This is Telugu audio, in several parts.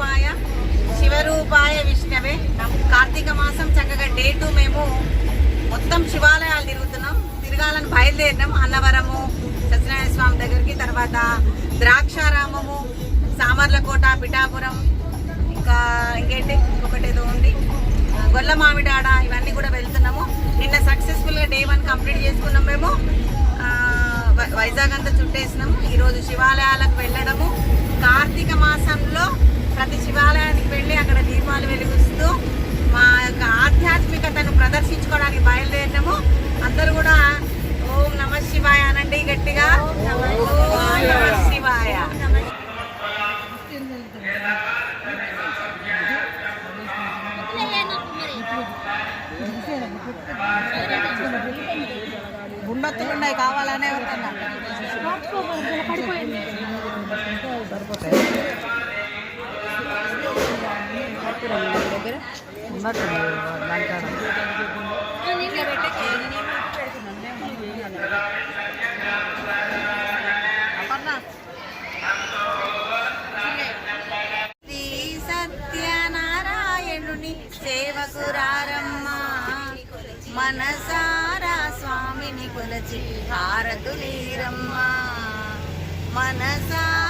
శివరూపాయ శివరూపాయ విష్ణవే. కార్తీక మాసం చక్కగా డే టూ మేము మొత్తం శివాలయాలు తిరుగుతున్నాం. తిరగాలని బయలుదేరినాం. అన్నవరము సత్యనారాయణ స్వామి దగ్గరికి తర్వాత ద్రాక్షారామము సామర్లకోట పిఠాపురం ఇంకా ఇంకేంటి? ఒకటేదో ఏదో ఉంది గొల్ల మామిడాడ ఇవన్నీ కూడా వెళ్తున్నాము. నిన్న సక్సెస్ఫుల్గా డే వన్ కంప్లీట్ చేసుకున్నాం మేము. వై- వైజాగ్ అంతా చుట్టేసినాము ఈరోజు శివాలయాలకు వెళ్ళడము. కార్తీక మాసంలో ప్రతి శివాలయానికి వెళ్ళి అక్కడ దీపాలు వెలిగిస్తూ మా యొక్క ఆధ్యాత్మికతను ప్రదర్శించుకోవడానికి బయలుదేరినాము. అందరూ కూడా ఓం నమ శివాయ అనండి గట్టిగా. ఓం నమ శివాయ. గుండొత్తులు ఉన్నాయి కావాలనే ఎవరికన్నా శ్రీ సత్యనారాయణుని సేవకురారమ్మా. మనసారా స్వామిని కొలచి హారతులీరమ్మా. మనసారా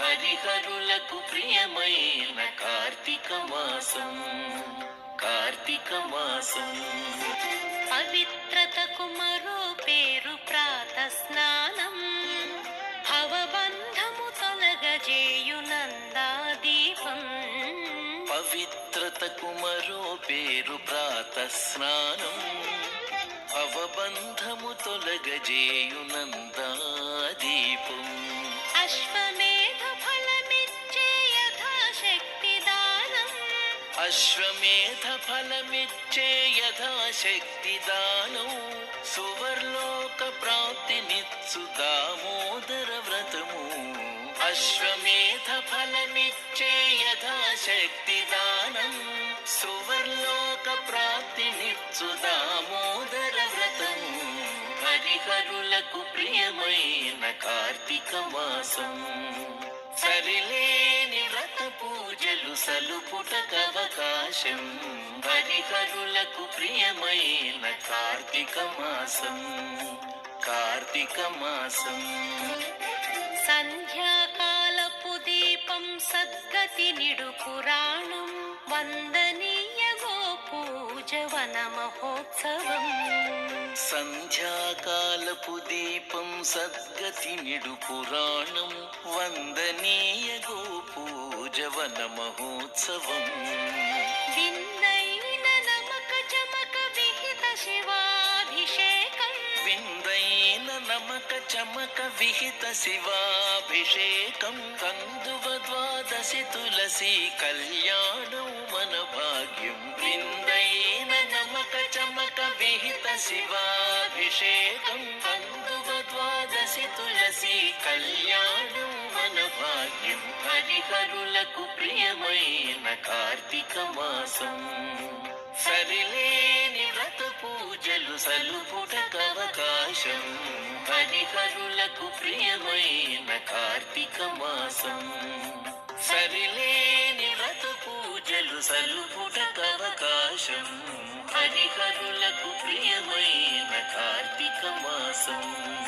హరిహరులకు ప్రియమైన కార్తీక మాసం కార్తీక మాసం. పవిత్రతకు మరో పేరు ప్రాత స్నానం. భవబంధము తొలగజేయునందా దీపం పవిత్రతకు మరో పేరు ప్రాత స్నానం. అవబంధము తొలగజేయునందా అశ్వమేధ ఫలమిచ్చే యథాశక్తి దానం సువర్లోక ప్రాప్తినిత్సు దామోదర వ్రతము. అశ్వమేధ ఫలమిచ్చే యథాశక్తి దానం సువర్లోక ప్రాప్తినిత్సు దామోదర వ్రతము. హరిహరులకు ప్రియమైన కార్తీక మాసం. సరిలేని వ్రత పూజలు సలుపుటకవకాశం హరిహరులకు ప్రియమైన కార్తీక మాసం కార్తీక మాసం. సంధ్యాకాలపు దీపం సద్గతి నిడు పురాణం వందనీ పూజవన మహోత్సవం సంధ్యాకాలపు దీపం సద్గతి నిడు పురాణం వందనీయ గో పూజవన మహోత్సవం విందైన నమక చమక విహిత శివాభిషేకం. విందైన నమక చమక విహిత శివాభిషేకం. కందువ ద్వాదశి తులసి కళ్యాణం మన భాగ్యం. విందైన నమక చమక విహిత శివాభిషేకం కందువ ద్వాదశి తులసి కళ్యాణం మన భాగ్యం హరిహరులకు ప్రియమైన కార్తీక మాసం సరిలేని వ్రత పూజలు సలుపుటకవకాశం హరిహరులకు ప్రియమైన కార్తీక మాసం సరిలేని వ్రత పూజలు సలుపుటకవకాశం హరిహరులకు ప్రియమైన కార్తీక మాసం.